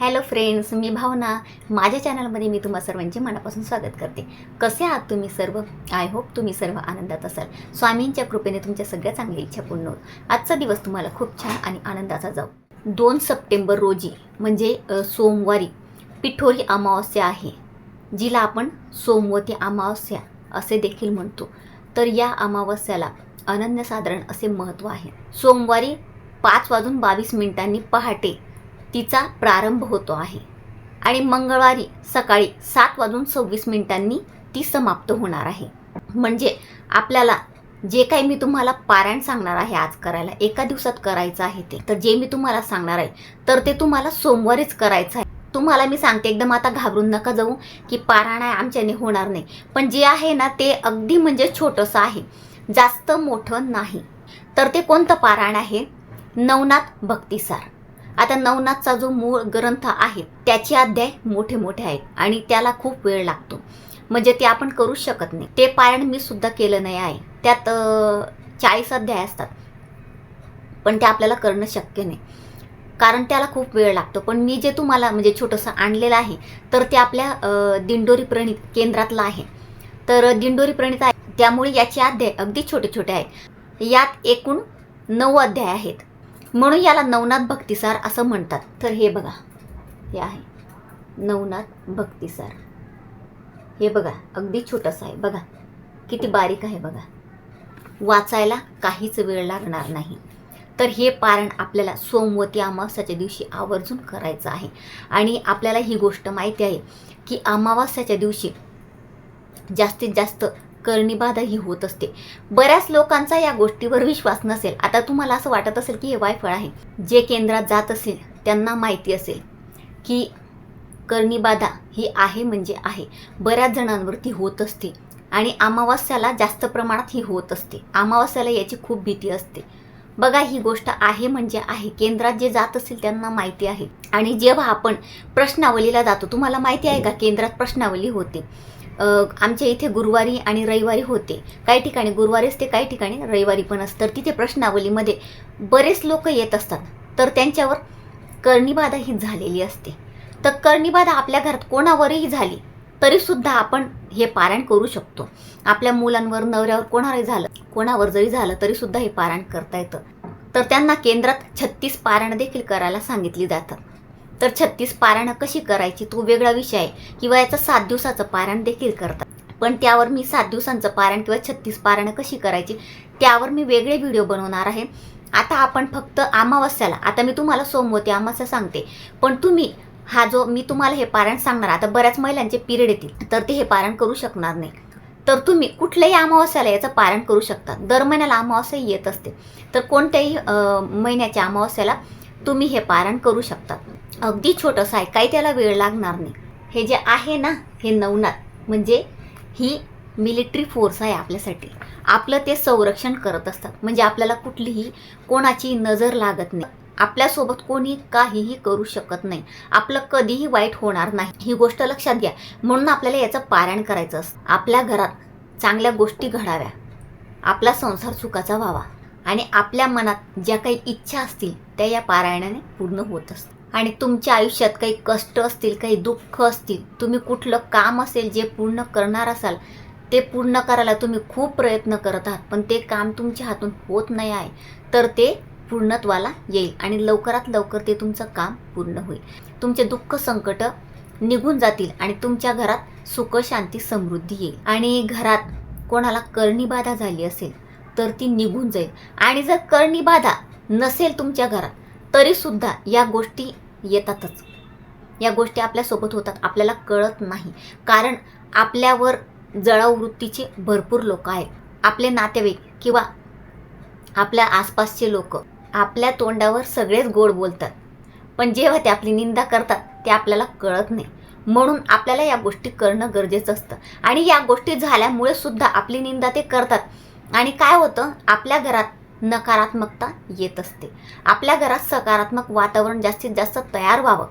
Hello friends मी भावना. माझ्या चॅनलमध्ये मी तुम्हा सर्वांचे मनापासून स्वागत करते. कसे आहात तुम्ही सर्व? आय होप तुम्ही सर्व आनंदात असाल. स्वामींच्या कृपेने तुमच्या सगळ्या चांगल्या इच्छा पूर्ण होत आजचा दिवस तुम्हाला खूप छान आणि आनंदाचा जाऊ. दोन सप्टेंबर रोजी म्हणजे सोमवारी पिठोरी अमावस्या आहे जिला आपण सोमवती अमावस्या असे देखील म्हणतो. तर या अमावस्याला अनन्यसाधारण असे महत्त्व आहे. सोमवारी पाच वाजून बावीस मिनिटांनी पहाटे तिचा प्रारंभ होतो आहे. आणि मंगळवारी सकाळी सात वाजून सव्वीस मिनिटांनी ती समाप्त होणार आहे. म्हणजे आपल्याला जे काही मी तुम्हाला पारायण सांगणार आहे आज करायला एका दिवसात करायचं आहे ते. तर जे मी तुम्हाला सांगणार आहे तर ते तुम्हाला सोमवारीच करायचं आहे. तुम्हाला मी सांगते एकदम आता घाबरून नका जाऊ की पारायण आहे आमच्याने होणार नाही. पण जे आहे ना ते अगदी म्हणजे छोटंसं आहे. जास्त मोठं नाही. तर ते कोणतं पारायण आहे? नवनाथ भक्तिसार. आता नवनाथचा जो मूळ ग्रंथ आहे त्याचे अध्याय मोठे मोठे आहेत आणि त्याला खूप वेळ लागतो. म्हणजे ते आपण करू शकत नाही. ते पारायण मी सुद्धा केलं नाही आहे. त्यात चाळीस अध्याय असतात. पण ते आपल्याला करणं शक्य नाही. कारण त्याला खूप वेळ लागतो. पण मी जे तुम्हाला म्हणजे छोटंसं आणलेलं आहे तर ते आपल्या दिंडोरी प्रणित केंद्रातलं आहे. तर दिंडोरी प्रणित आहे. त्यामुळे याचे अध्याय अगदी छोटे छोटे आहेत. यात एकूण नऊ अध्याय आहेत. म्हणून याला नवनाथ भक्तिसार असं म्हणतात. तर हे बघा. हे आहे. नवनाथ भक्तिसार. हे बघा. अगदी छोटंसं आहे. बघा. किती बारीक आहे बघा. वाचायला काहीच वेळ लागणार नाही. तर हे पारण आपल्याला सोमवती अमावस्याच्या दिवशी आवर्जून करायचं आहे. आणि आपल्याला ही गोष्ट माहिती आहे की अमावस्याच्या दिवशी जास्तीत जास्त करणीबाधाही होत असते. बऱ्याच लोकांचा या गोष्टीवर विश्वास नसेल. आता तुम्हाला असं वाटत असेल की हे वायफळ आहे. जे केंद्रात जात असेल त्यांना माहिती असेल की कर्णीबाधा ही आहे म्हणजे आहे. बऱ्याच जणांवरती होत असते. आणि अमावास्याला जास्त प्रमाणात ही होत असते. अमावास्याला याची खूप भीती असते. बघा ही गोष्ट आहे म्हणजे आहे. केंद्रात जे जात असेल त्यांना माहिती आहे. आणि जेव्हा आपण प्रश्नावलीला जातो तुम्हाला माहिती आहे का? केंद्रात प्रश्नावली होते. आमच्या इथे गुरुवारी आणि रविवारी होते. काही ठिकाणी गुरुवारी असते काही ठिकाणी रविवारी पण असतं. तर तिथे प्रश्नावलीमध्ये बरेच लोक येत असतात. तर त्यांच्यावर कर्णीबाधा ही झालेली असते. तर कर्णीबाधा आपल्या घरात कोणावरही झाली तरीसुद्धा आपण हे पारायण करू शकतो. आपल्या मुलांवर नवऱ्यावर कोणावरही झालं कोणावर जरी झालं तरीसुद्धा हे पारायण करता येतं. तर त्यांना केंद्रात छत्तीस पारायण देखील करायला सांगितली जातात तर छत्तीस पारायणं कशी करायची तो वेगळा विषय आहे. किंवा याचं सात दिवसाचं पारायण देखील करतात. पण त्यावर मी सात दिवसांचं पारायण किंवा छत्तीस पारायणं कशी करायची त्यावर मी वेगळे व्हिडिओ बनवणार आहे. आता आपण फक्त अमावस्याला आता मी तुम्हाला सोमवती अमावस्या सांगते. पण तुम्ही हा जो मी तुम्हाला हे पारायण सांगणार आता बऱ्याच महिलांचे पिरियड येतील तर ते हे पारायण करू शकणार नाही. तर तुम्ही कुठल्याही अमावस्याला याचं पारायण करू शकता. दर महिन्याला अमावस्या येत असते. तर कोणत्याही महिन्याच्या अमावस्याला तुम्ही हे पारायण करू शकता. अगदी छोटंसं आहे. काही त्याला वेळ लागणार नाही. हे जे आहे ना हे नवनाथ म्हणजे ही मिलिटरी फोर्स आहे आपल्यासाठी. आपलं ते संरक्षण करत असतात. म्हणजे आपल्याला कुठलीही कोणाची नजर लागत नाही. आपल्यासोबत कोणी काहीही करू शकत नाही. आपलं कधीही वाईट होणार नाही. ही गोष्ट लक्षात घ्या. म्हणून आपल्याला याचं पारायण करायचं असतं. आपल्या घरात चांगल्या गोष्टी घडाव्या. आपला संसार सुखाचा व्हावा. आणि आपल्या मनात ज्या काही इच्छा असतील त्या या पारायणाने पूर्ण होत असतात. आणि तुमच्या आयुष्यात काही कष्ट असतील काही दुःख असतील तुम्ही कुठलं काम असेल जे पूर्ण करणार असाल ते पूर्ण करायला तुम्ही खूप प्रयत्न करत आहात पण ते काम तुमच्या हातून होत नाही आहे तर ते पूर्णत्वाला येईल आणि लवकरात लवकर ते तुमचं काम पूर्ण होईल. तुमचे दुःख संकट निघून जातील आणि तुमच्या घरात सुख शांती समृद्धी येईल. आणि घरात कोणाला कर्णीबाधा झाली असेल तर ती निघून जाईल. आणि जर कर्णीबाधा नसेल तुमच्या घरात तरीसुद्धा या गोष्टी येतातच. या गोष्टी आपल्यासोबत होतात आपल्याला कळत नाही. कारण आपल्यावर जळाऊ वृत्तीचे भरपूर लोक आहेत. आपले नातेवाईक किंवा आपल्या आसपासचे लोक आपल्या तोंडावर सगळेच गोड बोलतात. पण जेव्हा ते आपली निंदा करतात ते आपल्याला कळत नाही. म्हणून आपल्याला या गोष्टी करणं गरजेचं असतं. आणि या गोष्टी झाल्यामुळे सुद्धा आपली निंदा ते करतात. आणि काय होतं आपल्या घरात नकारात्मकता येत असते. आपल्या घरात सकारात्मक वातावरण जास्तीत जास्त तयार व्हावं.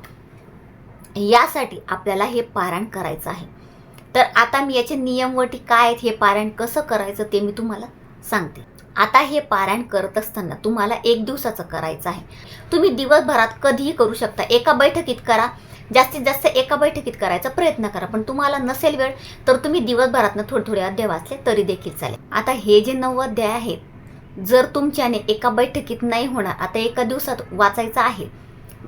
यासाठी आपल्याला हे पारायण करायचं आहे. तर आता मी याचे नियमवटी काय आहेत हे पारायण कसं करायचं ते मी तुम्हाला सांगते. आता हे पारायण करत असताना तुम्हाला एक दिवसाचं करायचं आहे. तुम्ही दिवसभरात कधीही करू शकता. एका बैठकीत करा. जास्तीत जास्त एका बैठकीत करायचा प्रयत्न करा. पण तुम्हाला नसेल वेळ तर तुम्ही दिवसभरातनं थोडे थोडे अध्याय वाचले तरी देखील चालेल. आता हे जे नऊ अध्याय आहेत जर तुमच्याने एका बैठकीत नाही होणार आता एका दिवसात वाचायचं आहे.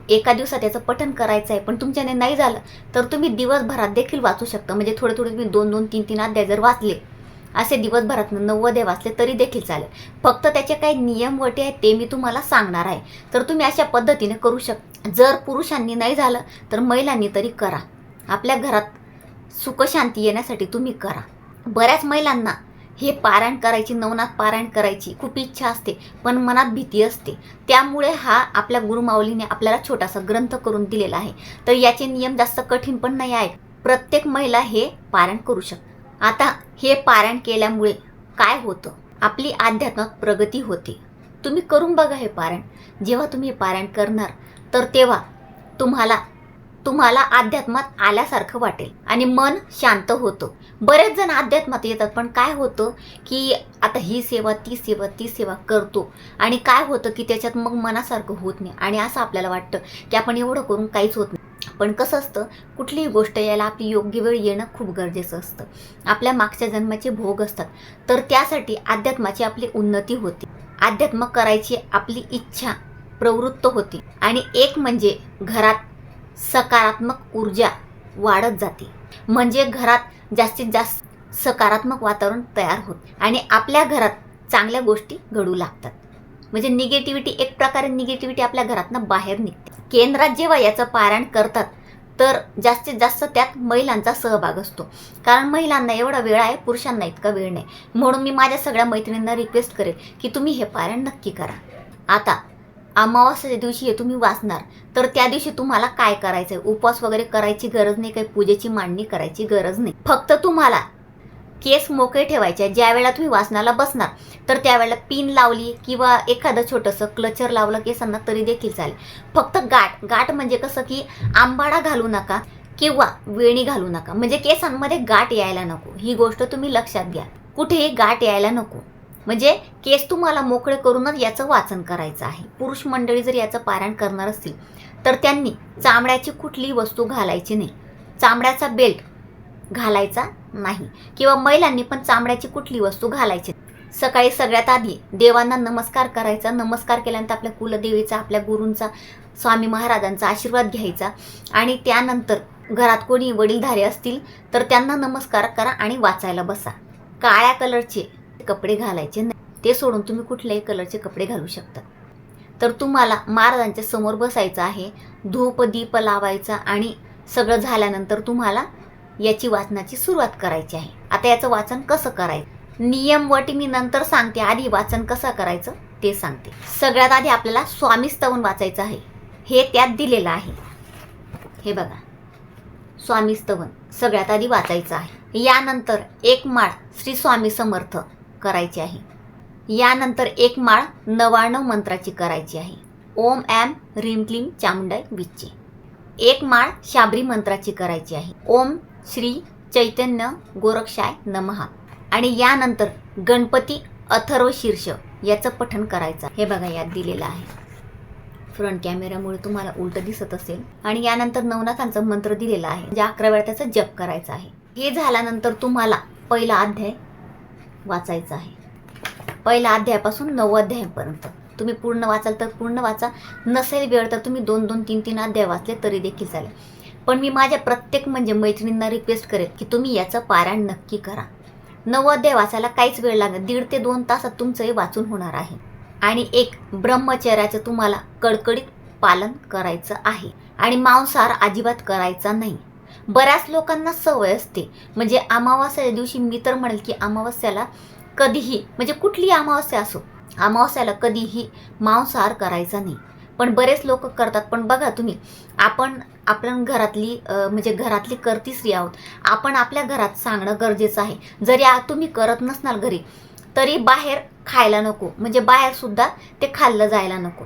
एका दिवसात याचं पठण करायचं आहे पण तुमच्याने नाही झालं तर तुम्ही दिवसभरात देखील वाचू शकता. म्हणजे थोडे थोडे तुम्ही दोन दोन तीन तीन अध्याय जर वाचले असे दिवसभरात नव्वदे वाचले तरी देखील चालेल. फक्त त्याचे काही नियम वटे आहेत ते मी तुम्हाला सांगणार आहे. तर तुम्ही अशा पद्धतीने करू शकता जर पुरुषांनी नाही झालं तर महिलांनी तरी करा. आपल्या घरात सुखशांती येण्यासाठी तुम्ही करा. बऱ्याच महिलांना हे पारायण करायची नवनाथ पारायण करायची खूप इच्छा असते पण मनात भीती असते. त्यामुळे हा आपल्या गुरुमाऊलीने आपल्याला छोटासा ग्रंथ करून दिलेला आहे. तर याचे नियम जास्त कठीण पण नाही आहेत. प्रत्येक महिला हे पारायण करू शकते. आता हे पारायण केल्यामुळे काय होतं? आपली अध्यात्मात प्रगती होते. तुम्ही करून बघा हे पारायण. जेव्हा तुम्ही हे पारायण करणार तर तेव्हा तुम्हाला तुम्हाला अध्यात्मात आल्यासारखं वाटेल आणि मन शांत होतं. बरेच जण अध्यात्मात येतात पण काय होतं की आता ही सेवा ती सेवा ती सेवा करतो आणि काय होतं की त्याच्यात मग मनासारखं होत नाही. आणि असं आपल्याला वाटतं की आपण एवढं करून काहीच होत नाही. पण कसं असतं कुठलीही गोष्ट यायला आपली योग्य वेळ येणं खूप गरजेचं असतं. आपल्या मागच्या जन्माचे भोग असतात. तर त्यासाठी अध्यात्माची आपली उन्नती होते. अध्यात्म करायची आपली इच्छा प्रवृत्त होती. आणि एक म्हणजे घरात सकारात्मक ऊर्जा वाढत जाते. म्हणजे घरात जास्तीत जास्त सकारात्मक वातावरण तयार होते आणि आपल्या घरात चांगल्या गोष्टी घडू लागतात. म्हणजे निगेटिव्हिटी एक प्रकारे निगेटिव्हिटी आपल्या घरातनं बाहेर निघते. केंद्रात जेव्हा याचं पारायण करतात तर जास्तीत जास्त त्यात महिलांचा सहभाग असतो. कारण महिलांना एवढा वेळ आहे पुरुषांना इतका वेळ नाही. म्हणून मी माझ्या सगळ्या मैत्रिणींना रिक्वेस्ट करेल की तुम्ही हे पारायण नक्की करा. आता अमावस्याच्या दिवशी हे तुम्ही वाचणार. तर त्या दिवशी तुम्हाला काय करायचं आहे उपवास वगैरे करायची गरज नाही काही पूजेची मांडणी करायची गरज नाही. फक्त तुम्हाला केस मोकळे ठेवायचे ज्या वेळेला तुम्ही वाचनाला बसणार तर त्यावेळेला पिन लावली किंवा एखादं छोटंसं क्लचर लावलं केसांना तरी देखील चालेल. फक्त गाठ. गाठ म्हणजे कसं की आंबाडा घालू नका किंवा वेणी घालू नका. म्हणजे केसांमध्ये गाठ यायला नको. ही गोष्ट तुम्ही लक्षात घ्या. कुठेही गाठ यायला नको. म्हणजे केस तुम्हाला मोकळे करूनच याचं वाचन करायचं आहे. पुरुष मंडळी जर याचं पारायण करणार असतील तर त्यांनी चामड्याची कुठलीही वस्तू घालायची नाही. चामड्याचा बेल्ट घालायचा नाही. किंवा महिलांनी पण चामड्याची कुठली वस्तू घालायची सकाळी सगळ्यात आधी देवांना नमस्कार करायचा. नमस्कार केल्यानंतर आपल्या कुलदेवीचा आपल्या गुरूंचा स्वामी महाराजांचा आशीर्वाद घ्यायचा. आणि त्यानंतर घरात कोणी वडीलधारे असतील तर त्यांना नमस्कार करा आणि वाचायला बसा. काळ्या कलरचे कपडे घालायचे नाही. ते सोडून तुम्ही कुठल्याही कलरचे कपडे घालू शकता. तर तुम्हाला महाराजांच्या समोर बसायचं आहे धूप दीप लावायचा आणि सगळं झाल्यानंतर तुम्हाला याची वाचनाची सुरुवात करायची आहे. आता याचं वाचन कसं करायचं? नियम वटी मी नंतर सांगते. आधी वाचन कसं करायचं ते सांगते. सगळ्यात आधी आपल्याला स्वामी स्तवन वाचायचं आहे. हे त्यात दिलेलं आहे. हे बघा. स्वामी स्तवन सगळ्यात आधी वाचायचं आहे. यानंतर एक माळ श्री स्वामी समर्थ करायची आहे. यानंतर एक माळ नवाण्णव मंत्राची करायची आहे. ओम ॲम ह्रीम क्लीम चामुंडाय विच्चे. एक माळ शाबरी मंत्राची करायची आहे. ओम श्री चैतन्य गोरक्षाय नमहा आणि यानंतर गणपती अथर्व शीर्ष याचं पठण करायचं हे बघा यात दिलेलं आहे. फ्रंट कॅमेऱ्यामुळे तुम्हाला उलट दिसत असेल. आणि यानंतर नवनाथांचा मंत्र दिलेला आहे. ज्या अकरा वेळा त्याचा जप करायचा आहे. हे झाल्यानंतर तुम्हाला पहिला अध्याय वाचायचं आहे. पहिल्या अध्यायापासून नऊ अध्यायापर्यंत. तुम्ही पूर्ण वाचाल तर पूर्ण वाचा. नसेल वेळ तर तुम्ही दोन दोन तीन तीन अध्याय वाचले तरी देखील चालेल. पण मी माझ्या प्रत्येक म्हणजे मैत्रिणींना रिक्वेस्ट करेल की तुम्ही याचं पारायण नक्की करा. नऊ अध्याय वाचायला काहीच वेळ लागेल दीड ते दोन तासात तुमचं हे वाचून होणार आहे. आणि एक ब्रह्मचर्याचं तुम्हाला कडकडीत पालन करायचं आहे. आणि मांसाहार अजिबात करायचा नाही. बऱ्याच लोकांना सवय असते. म्हणजे अमावास्या दिवशी मी तर म्हणेल की अमावस्याला कधीही म्हणजे कुठलीही अमावस्या असो अमावस्याला कधीही मांसाहार करायचा नाही. पण बरेच लोक करतात. पण बघा तुम्ही आपण आपण घरातली म्हणजे घरातली करती स्त्री आहोत. आपण आपल्या घरात सांगणं गरजेचं आहे. जरी तुम्ही करत नसणार घरी तरी बाहेर खायला नको. म्हणजे बाहेरसुद्धा ते खाल्लं जायला नको.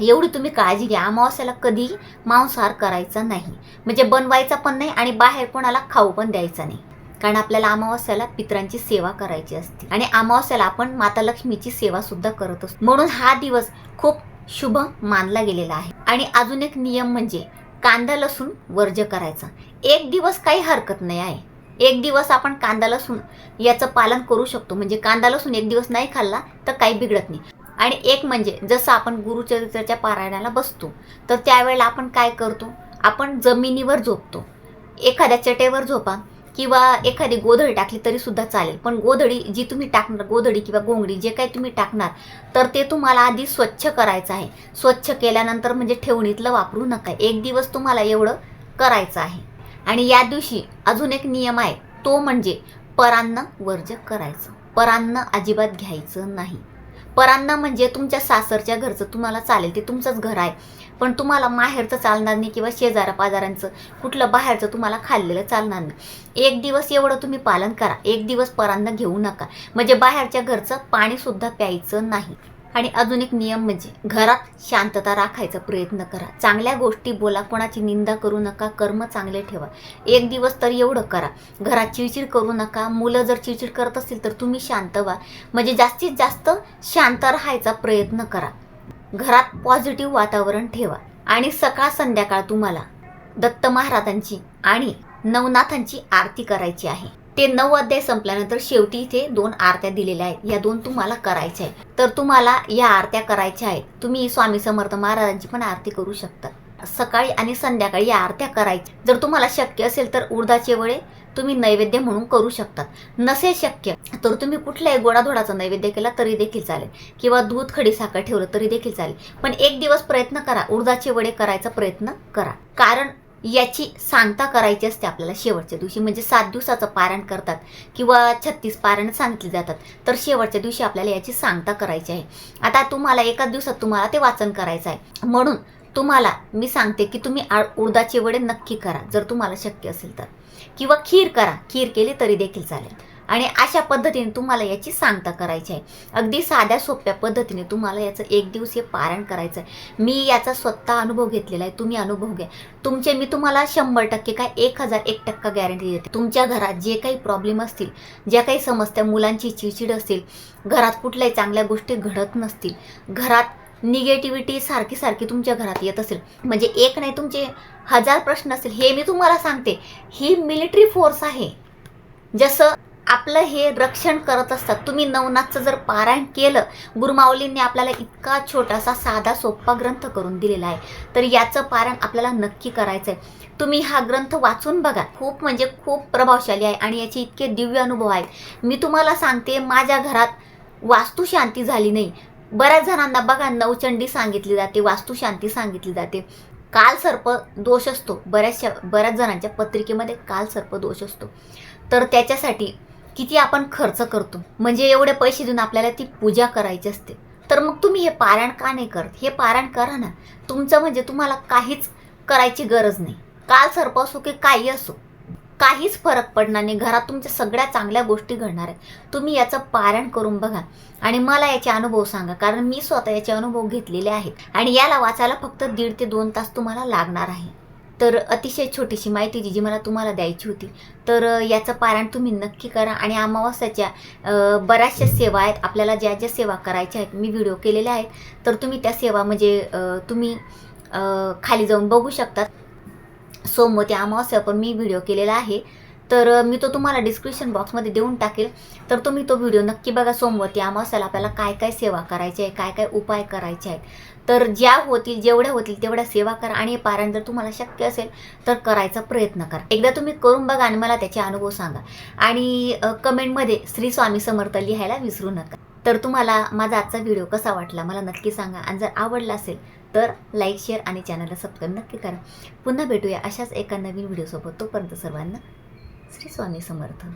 एवढी तुम्ही काळजी घ्या. अमावस्याला कधीही मांसाहार करायचा नाही. म्हणजे बनवायचा पण नाही आणि बाहेर कोणाला खाऊ पण द्यायचा नाही. कारण आपल्याला अमावस्याला पित्रांची सेवा करायची असते. आणि अमावस्याला आपण माता लक्ष्मीची सेवा सुद्धा करत असतो. म्हणून हा दिवस खूप शुभ मानला गेलेला आहे. आणि अजून एक नियम म्हणजे कांदा लसूण वर्ज करायचा. एक दिवस काही हरकत नाही आहे. एक दिवस आपण कांदा लसूण याचं पालन करू शकतो. म्हणजे कांदा लसूण एक दिवस नाही खाल्ला तर काही बिघडत नाही. आणि एक म्हणजे जसं आपण गुरुचरित्राच्या पारायणाला बसतो तर त्यावेळेला आपण काय करतो? आपण जमिनीवर झोपतो. एखाद्या चटेवर झोपा किंवा एखादी गोधडी टाकली तरी सुद्धा चालेल. पण गोधडी जी तुम्ही टाकणार गोधडी किंवा गोंगडी जे काही तुम्ही टाकणार तर ते तुम्हाला आधी स्वच्छ करायचं आहे. स्वच्छ केल्यानंतर म्हणजे ठेवणीतलं वापरू नका. एक दिवस तुम्हाला एवढं करायचं आहे. आणि या दिवशी अजून एक नियम आहे. तो म्हणजे परान्न वर्ज करायचं. परान्न अजिबात घ्यायचं नाही. परांना म्हणजे तुमच्या सासरच्या घरचं तुम्हाला चालेल ते तुमचंच घर आहे. पण तुम्हाला माहेरचं चालणार नाही किंवा शेजारा पाजारांचं कुठलं बाहेरचं तुम्हाला खाल्लेलं चालणार नाही. एक दिवस एवढं तुम्ही पालन करा. एक दिवस परांना घेऊ नका. म्हणजे बाहेरच्या घरचं पाणीसुद्धा प्यायचं नाही. आणि अजून एक नियम म्हणजे घरात शांतता राखायचा प्रयत्न करा. चांगल्या गोष्टी बोला कोणाची निंदा करू नका कर्म चांगले ठेवा. एक दिवस तर एवढं करा. घरात चिडचिड करू नका. मुलं जर चिडचिड करत असतील तर तुम्ही शांत व्हा. म्हणजे जास्तीत जास्त शांत राहायचा प्रयत्न करा. घरात पॉझिटिव्ह वातावरण ठेवा. आणि सकाळ संध्याकाळ तुम्हाला दत्त महाराजांची आणि नवनाथांची आरती करायची आहे. ते नऊ अध्याय संपल्यानंतर शेवटी इथे दोन आरत्या दिलेल्या आहेत. या दोन तुम्हाला करायच्या आहेत. तर तुम्हाला या आरत्या करायच्या आहेत. तुम्ही स्वामी समर्थ महाराजांची पण आरती करू शकता. सकाळी आणि संध्याकाळी या आरत्या करायच्या. जर तुम्हाला शक्य असेल तर उडदाचे वडे तुम्ही नैवेद्य म्हणून करू शकतात नसेल शक्य तर तुम्ही कुठल्याही गोडाधोडाचा नैवेद्य केला तरी देखील चालेल. किंवा दूध खडी साखर ठेवलं तरी देखील चालेल. पण एक दिवस प्रयत्न करा. उडदाचे वडे करायचा प्रयत्न करा. कारण याची सांगता करायची असते आपल्याला शेवटच्या दिवशी. म्हणजे सात दिवसाचं पारण करतात किंवा छत्तीस पारण सांगितली जातात. तर शेवटच्या दिवशी आपल्याला याची सांगता करायची आहे. आता तुम्हाला एकाच दिवसात तुम्हाला ते वाचन करायचं आहे. म्हणून तुम्हाला मी सांगते की तुम्ही उडदाचे वडे नक्की करा जर तुम्हाला शक्य असेल तर. किंवा खीर करा. खीर केली तरी देखील चालेल. आणि अशा पद्धतीने तुम्हाला याची सांगता करायची आहे. अगदी साध्या सोप्या पद्धतीने तुम्हाला याचं एक दिवसीय पारायण करायचं आहे मी याचा स्वतः अनुभव घेतलेला आहे. तुम्ही अनुभव घ्या. तुमचे मी तुम्हाला शंभर टक्के काय एक हजार एक टक्का गॅरंटी देते. तुमच्या घरात जे काही प्रॉब्लेम असतील ज्या काही समस्या मुलांची चिडचिड असतील घरात कुठल्याही चांगल्या गोष्टी घडत नसतील घरात निगेटिव्हिटी सारखी सारखी तुमच्या घरात येत असेल म्हणजे एक नाही तुमचे हजार प्रश्न असतील हे मी तुम्हाला सांगते. ही मिलिटरी फोर्स आहे. जसं आपलं हे रक्षण करत असतात. तुम्ही नवनाथचं जर पारायण केलं गुरुमाऊलींनी आपल्याला इतका छोटासा साधा सोप्पा ग्रंथ करून दिलेला आहे. तर याचं पारायण आपल्याला नक्की करायचं आहे तुम्ही हा ग्रंथ वाचून बघा. खूप म्हणजे खूप प्रभावशाली आहे आणि याचे इतके दिव्य अनुभव आहेत. मी तुम्हाला सांगते माझ्या घरात वास्तुशांती झाली नाही. बऱ्याच जणांना बघा नवचंडी सांगितली जाते वास्तुशांती सांगितली जाते. काल सर्प दोष असतो. बऱ्याचशा बऱ्याच जणांच्या पत्रिकेमध्ये काल सर्प दोष असतो. तर त्याच्यासाठी किती आपण खर्च करतो. म्हणजे एवढे पैसे देऊन आपल्याला ती पूजा करायची असते. तर मग तुम्ही हे पारायण का नाही करत? हे पारायण करा ना. तुमचं म्हणजे तुम्हाला काहीच करायची गरज नाही. काल सर्प असो की काही असो काहीच फरक पडणार नाही. घरात तुमच्या सगळ्या चांगल्या गोष्टी घडणार आहेत. तुम्ही याचं पारायण करून बघा. आणि मला याचे अनुभव सांगा कारण मी स्वतः याचे अनुभव घेतलेले आहेत. आणि याला वाचायला फक्त दीड ते दोन तास तुम्हाला लागणार आहे. तर अतिशय छोटीशी माहिती जी जी मला तुम्हाला द्यायची होती. तर याचं पारायण तुम्ही नक्की करा आणि अमावास्याच्या बऱ्याचशा सेवा आहेत. आपल्याला ज्या ज्या सेवा करायच्या आहेत मी व्हिडिओ केलेल्या आहेत. तर तुम्ही त्या सेवा म्हणजे तुम्ही खाली जाऊन बघू शकतात. सोमवती अमावास्या पण मी व्हिडिओ केलेला आहे. तर मी तो तुम्हाला डिस्क्रिप्शन बॉक्समध्ये देऊन टाकेल. तर तुम्ही तो व्हिडिओ नक्की बघा. सोमवती अमावस्याला आपल्याला काय काय सेवा करायची आहे काय काय उपाय करायचे आहेत. तर ज्या होतील जेवढ्या होतील तेवढ्या सेवा करा आणि हे पारायण जर तुम्हाला शक्य असेल तर करायचा प्रयत्न करा. एकदा तुम्ही करून बघा आणि मला त्याचे अनुभव सांगा. आणि कमेंटमध्ये श्री स्वामी समर्थ लिहायला विसरू नका. तर तुम्हाला माझा आजचा व्हिडिओ कसा वाटला मला नक्की सांगा. आणि जर आवडला असेल तर लाईक शेअर आणि चॅनलला सबस्क्राईब नक्की करा. पुन्हा भेटूया अशाच एका नवीन व्हिडिओसोबत. तोपर्यंत सर्वांना श्री स्वामी समर्थ.